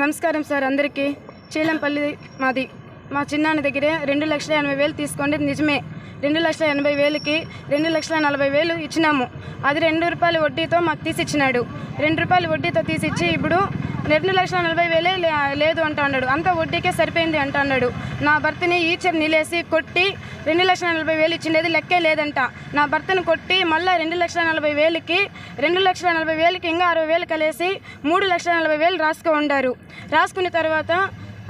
నమస్కారం సార్ అందరికీ. చీలంపల్లి మాది. మా చిన్నాన్న దగ్గరే రెండు లక్షల ఎనభై వేలు తీసుకోండి నిజమే. రెండు లక్షల ఎనభై వేలకి రెండు లక్షల నలభై వేలు ఇచ్చినాము. అది రెండు రూపాయల వడ్డీతో మాకు తీసిచ్చినాడు. రెండు రూపాయల వడ్డీతో తీసిచ్చి ఇప్పుడు రెండు లక్షల నలభై వేలే లేదు అంటా అన్నాడు. అంత వడ్డీకే సరిపోయింది అంట అన్నాడు. నా భర్తని ఈచర్ నిలేసి కొట్టి రెండు లక్షల నలభై వేలు ఇచ్చిండేది లెక్కే లేదంట. నా భర్తను కొట్టి మళ్ళీ రెండు లక్షల నలభై వేలకి రెండు లక్షల నలభై వేలకి ఇంకా అరవై వేలు కలిసి మూడు లక్షల నలభై వేలు రాసుకో ఉండారు. రాసుకున్న తర్వాత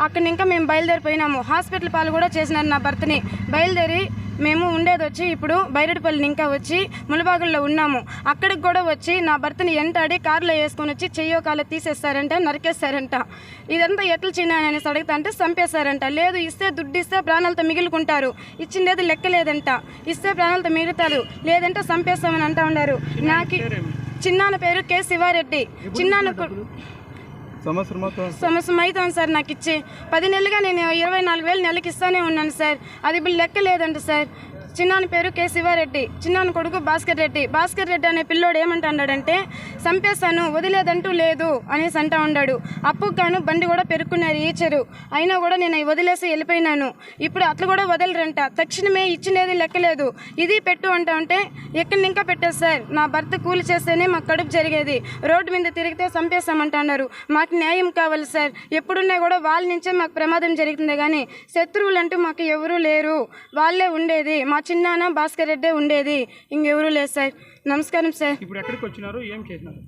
అక్కడ ఇంకా మేము బయలుదేరిపోయినాము. హాస్పిటల్ పాలు కూడా చేసినారు నా భర్తని. బయలుదేరి మేము ఉండేది వచ్చి ఇప్పుడు బైరెడ్పల్లి ఇంకా వచ్చి ములబాగుల్లో ఉన్నాము. అక్కడికి కూడా వచ్చి నా భర్తని ఎంటాడి కారులో వేసుకొని వచ్చి చెయ్యో కాలు తీసేస్తారంట నరికేస్తారంట. ఇదంతా ఎట్లా చిన్న అనేసి అడుగుతా అంటే చంపేస్తారంట. లేదు ఇస్తే దుడ్డు ఇస్తే ప్రాణాలతో మిగులుకుంటారు. ఇచ్చిండేది లెక్క లేదంట ఇస్తే ప్రాణాలతో మిగులుతారు. లేదంటే చంపేస్తామని అంటా ఉన్నారు. నాకు చిన్నాన్న పేరు కె శివారెడ్డి. చిన్నాన్న సంవత్సరం అవుతాను సార్ నాకు ఇచ్చి. పది నెలలుగా నేను ఇరవై నాలుగు వేలు నెలకి ఇస్తానే ఉన్నాను సార్. అది ఇప్పుడు లెక్క లేదంట సార్. చిన్నాని పేరు కె శివారెడ్డి చిన్నాని కొడుకు భాస్కర్ రెడ్డి. భాస్కర్ రెడ్డి అనే పిల్లోడు ఏమంటాడంటే చంపేస్తాను వదిలేదంటూ లేదు అనేసి అంటా ఉన్నాడు అప్పుకు గాను బండి కూడా పెరుక్కున్నారు ఈచరు. అయినా కూడా నేను వదిలేసి వెళ్ళిపోయినాను. ఇప్పుడు అట్లా కూడా వదలరంట. తక్షణమే ఇచ్చినది లెక్కలేదు. ఇది పెట్టు అంటా ఉంటే ఎక్కడి ఇంకా పెట్టారు సార్? నా భర్త కూలి చేస్తేనే మాకు కడుపు జరిగేది. రోడ్డు మీద తిరిగితే చంపేస్తామంటున్నారు మాకు న్యాయం కావాలి సార్. ఎప్పుడున్నా కూడా వాళ్ళ నుంచే మాకు ప్రమాదం జరుగుతుంది. కానీ శత్రువులు అంటూ మాకు ఎవరూ లేరు. వాళ్ళే ఉండేది. మా చిన్నాన్న భాస్కర్ రెడ్డే ఉండేది? ఇంకెవరూ లేదు సార్. నమస్కారం సార్. ఇప్పుడు ఎక్కడికి వచ్చినారు? ఏం చేసినారు?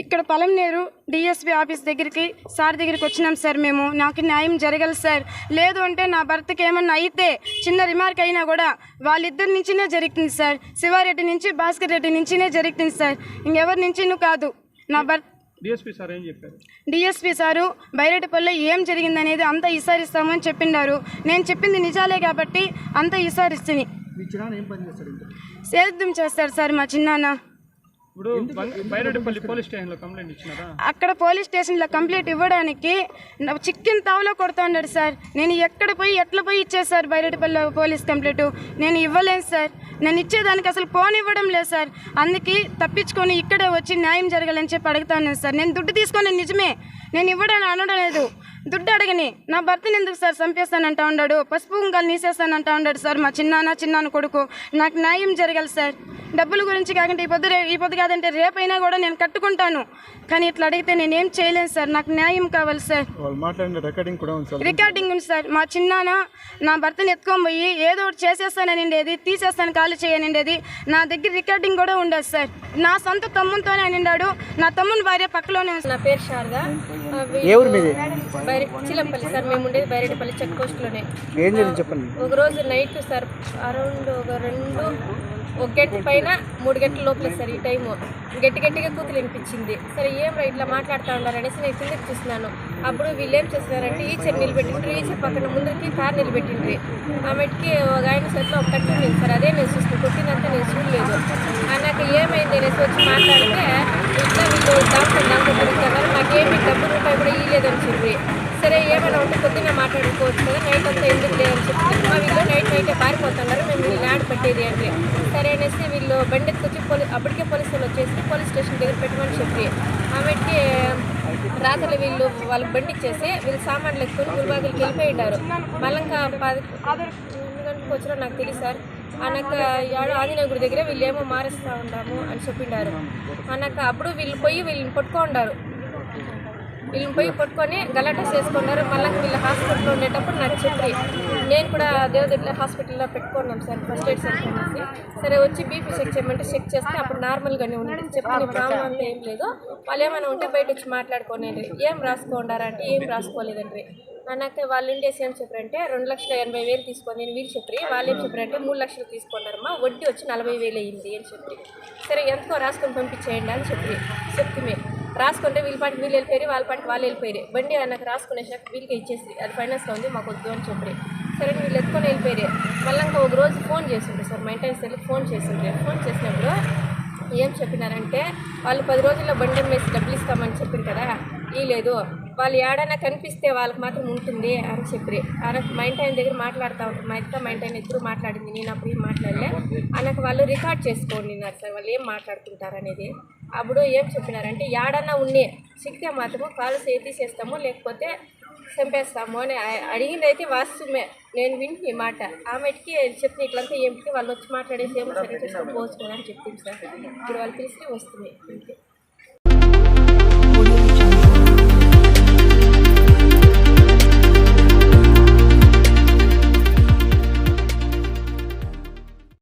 ఇక్కడ పొలంనేరు డిఎస్పీ ఆఫీస్ దగ్గరికి సార్ దగ్గరికి వచ్చినాం సార్ మేము. నాకు న్యాయం జరగాలి సార్. లేదు అంటే నా భర్తకి ఏమన్నా అయితే చిన్న రిమార్క్ అయినా కూడా వాళ్ళిద్దరి నుంచినే జరుగుతుంది సార్. శివారెడ్డి నుంచి భాస్కర్ రెడ్డి నుంచినే జరుగుతుంది సార్. ఇంకెవరి నుంచి కాదు. నా భర్త డిఎస్పీ సార్ ఏం చెప్పారు? డిఎస్పీ సారు బైరెడ్డిపల్లి ఏం జరిగిందనేది అంతా ఈసారిస్తామని చెప్పిండారు. నేను చెప్పింది నిజాలే కాబట్టి అంతా ఈసారిస్తుంది మీ చిన్న ఏం పని చేస్తాడు సేద్యం చేస్తాడు సార్ మా చిన్నాన్న. ఇప్పుడు బైరెడ్డిపల్లి పోలీస్ స్టేషన్లో కంప్లైంట్ ఇచ్చినారా? అక్కడ పోలీస్ స్టేషన్లో కంప్లైంట్ ఇవ్వడానికి చిక్కిన తావులో కొడుతున్నాడు సార్. నేను ఎక్కడ పోయి ఎట్లా పోయి ఇచ్చేసారు బైరెడ్డిపల్లి పోలీస్ కంప్లైంట్? నేను ఇవ్వలేను సార్. నేను ఇచ్చేదానికి అసలు పోనివ్వడం లేదు సార్. అందుకే తప్పించుకొని ఇక్కడే వచ్చి న్యాయం జరగాలని చెప్పి అడుగుతాను సార్. నేను దుడ్డు తీసుకొని నిజమే నేను ఇవ్వడం అనడం లేదు. దుడ్డు అడగని. నా భర్తని ఎందుకు సార్ చంపేస్తానంటా ఉన్నాడు? పసుపు కుంకాలు నీసేస్తానంటా ఉన్నాడు సార్ మా చిన్నాన్న చిన్నాన్న కొడుకు. నాకు న్యాయం జరగాలి సార్. డబ్బుల గురించి కాకంటే ఈ పొద్దు రే- ఈ పొద్దు కాదంటే రేపైనా కూడా నేను కట్టుకుంటాను. కానీ ఇట్లా అడిగితే నేనేం చేయలేను సార్. నాకు న్యాయం కావాలి సార్. రికార్డింగ్ కూడా ఉంది సార్. రికార్డింగ్ ఉంది సార్. మా చిన్నాన్న నా భర్తని ఎత్తుకొని పోయి ఏదో ఒకటి చేసేస్తాననిండేది తీసేస్తాను ఖాళీ చేయనిండేది నా దగ్గర రికార్డింగ్ కూడా ఉండదు సార్. నా సొంత తమ్మునితోనే అనిండాడు. నా తమ్ముని భార్య పక్కలోనే ఉంది. నా పేరు శారద. బైరె చిలంపల్లి సార్ మేము ఉండేది బైరెడ్డిపల్లి చెక్ పోస్ట్లోనే. ఏం జరిగింది చెప్పండి. ఒక రోజు నైట్ సార్ అరౌండ్ ఒక రెండు ఒక గంట పైన మూడు గంటల లోపలే సార్ ఈ టైము. గట్టి గట్టిగా కూతురు వినిపించింది. సరే ఏం రా ఇట్లా మాట్లాడుతూ ఉన్నారు? అనేసి నేను కిందకి చూస్తున్నాను అప్పుడు వీళ్ళు ఏం చేస్తున్నారంటే ఈచర్ నిలబెట్టిండ్రు. ఈచర్ పక్కన ముందరికి కార్ నిలబెట్టిండ్రి. ఆమెకి ఒక ఆయన చేతిలో ఒక కట్టి ఉంది సార్. అదే నేను చూస్తున్నాను కొట్టిందంతా నేను చూడలేదు. అన్నాక ఏమైంది అనేసి వచ్చి మాట్లాడితే ఇట్లా వీళ్ళు దాంట్లో దాంట్లో పెరుగుతున్నారు మాకేమి డబ్బు రూపాయి కూడా ఇయ్యలేదని చెప్పి సరే ఏమైనా ఉంటే పొద్దున్న మాట్లాడుకోవచ్చు కదా నైట్ అంతా ఎందుకు లేదని చెప్పి మా వీళ్ళు నైట్ నైటే పారిపోతున్నారు మేము వీళ్ళు యాడ్ చెప్పి సరే అనేసి వీళ్ళు బండి ఎత్తుకొచ్చి పోలీ అప్పటికే పోలీసు వాళ్ళు వచ్చేసి పోలీస్ స్టేషన్ దగ్గర పెట్టమని చెప్పి ఆమెకి రాత్రి వీళ్ళు వాళ్ళకి బండి ఇచ్చేసి వీళ్ళు సామాన్లు ఎక్కువ గురుబాగులకి వెళ్ళిపోయి ఉంటారు మళ్ళీ ఇంకా పది గంటలకు వచ్చినా నాకు తెలియదు సార్. అన్నాక ఏడు ఆంజనేయ దగ్గర వీళ్ళు ఏమో మారేస్తూ ఉంటాము అని చెప్పిండారు. అనక అప్పుడు వీళ్ళు పోయి వీళ్ళని పట్టుకుంటారు వీళ్ళని పోయి పట్టుకొని గలాటా చేసుకున్నారు మళ్ళీ వీళ్ళు హాస్పిటల్లో ఉండేటప్పుడు నాకు చెప్పి నేను కూడా దేవదట్ల హాస్పిటల్లో పెట్టుకున్నాం సార్ ఫస్ట్ ఎయిడ్ సెంటర్ అనేసి. సరే వచ్చి బీపీ చెక్ చేయమంటే చెక్ చేస్తే అప్పుడు నార్మల్గానే ఉంది చెప్పిన ప్రాబ్లం అంతా ఏం లేదు. వాళ్ళు ఏమైనా ఉంటే బయట వచ్చి మాట్లాడుకోనండి ఏం రాసుకోండారంటే ఏం రాసుకోలేదండి. అన్నాక వాళ్ళు ఉండేసి ఏం చెప్పారంటే రెండు లక్షల ఎనభై వేలు తీసుకొని నేను వీళ్ళు చెప్పి వాళ్ళు ఏం చెప్పారంటే మూడు లక్షలు తీసుకున్నారమ్మా వడ్డీ వచ్చి నలభై వేలు అయ్యింది అని చెప్పి. సరే ఎంతకో రాసుకొని పంపించేయండి అని చెప్పి చెప్తే రాసుకుంటే వీళ్ళ పాటికి వీళ్ళు వెళ్ళిపోయారు వాళ్ళ పాటికి వాళ్ళు వెళ్ళిపోయారు. బండి నాకు రాసుకునేసాక వీళ్ళకి ఇచ్చేసి అది ఫైనాన్స్లో ఉంది మాకు వద్దు అని చెప్పి సరే వీళ్ళు ఎత్తుకొని వెళ్ళిపోయారు. మళ్ళీ ఇంకా ఒక రోజు ఫోన్ చేసిండ్రు సార్ మెయింటెనెన్స్ వెళ్ళి ఫోన్ చేసిండ్రు ఫోన్ చేసినప్పుడు ఏం చెప్పినారంటే వాళ్ళు పది రోజుల్లో బండి అమ్మేసి డబ్బులు ఇస్తామని చెప్పారు కదా ఈ లేదు. వాళ్ళు ఏడైనా కనిపిస్తే వాళ్ళకి మాత్రం ఉంటుంది అని చెప్పి. అనకు మైండ్ ఆయన దగ్గర మాట్లాడుతూ ఉంటారు. మా ఇంట్లో మైండ్ ఇంటి ఆయన ఇద్దరు మాట్లాడింది? నేను అప్పుడు ఏం మాట్లాడలే. అనకు వాళ్ళు రికార్డ్ చేసుకోండి సార్. వాళ్ళు ఏం మాట్లాడుకుంటారు అనేది. అప్పుడు ఏం చెప్పినారంటే ఏడన్నా ఉన్నే చిక్కితే మాత్రము కాలు చేతి చేస్తాము లేకపోతే చంపేస్తాము అని అడిగింది అయితే వాస్తవమే. నేను వింటి ఈ మాట. ఆమెకి చెప్పిన ఇట్లంతా ఏమిటి వాళ్ళు వచ్చి మాట్లాడేసి ఏమో సరే చేసుకొని అని చెప్పింది సార్. ఇప్పుడు వాళ్ళు పిలిస్తే వస్తుంది.